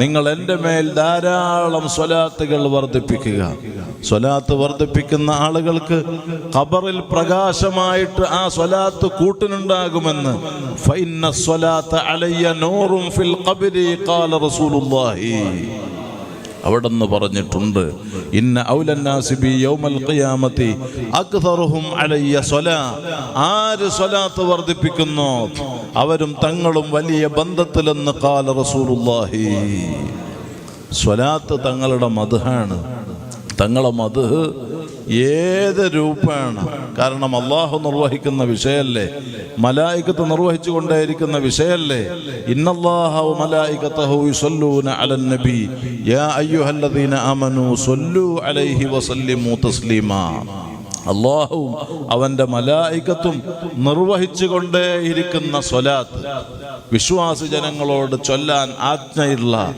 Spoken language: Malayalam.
നിങ്ങൾ എന്റെ മേൽ ധാരാളം സ്വലാത്തുകൾ വർദ്ധിപ്പിക്കുക. സ്വലാത്ത് വർദ്ധിപ്പിക്കുന്ന ആളുകൾക്ക് ഖബറിൽ പ്രകാശമായിട്ട് ആ സ്വലാത്ത് കൂട്ടിനുണ്ടാകുമെന്ന്. ഫൈന്ന സ്വലാത്ത് അലയ്യ നൂറും ഫിൽ ഖബരി ഖാല റസൂലുള്ളാഹി. അവിടെന്ന് പറഞ്ഞിട്ടുണ്ട്. ഇന്ന യൗമൽ ഖിയാമത്തി അക്സറുഹും അലയ്യ സ്വലാത്ത് അവരും തങ്ങളും വലിയ ബന്ധത്തിലെന്ന് കാല റസൂലുള്ളാഹി. സ്വലാത്ത് തങ്ങളുടെ മധുഹാണ് തങ്ങളുടെ മധു ഏത് രൂപമാണ് കാരണം അള്ളാഹു നിർവഹിക്കുന്ന വിഷയല്ലേ? മലായികത്ത് നിർവഹിച്ചു കൊണ്ടേയിരിക്കുന്ന വിഷയല്ലേ? ഇന്നല്ലാഹു മലായികത്തഹു യുസല്ലൂന അലൻ യാ അയ്യുഹല്ലദീന അലൈഹി അവന്റെ മലായികത്തും നിർവഹിച്ചു കൊണ്ടേയിരിക്കുന്ന സ്വലാത്ത് വിശ്വാസി ജനങ്ങളോട് ചൊല്ലാൻ ആജ്ഞയുള്ള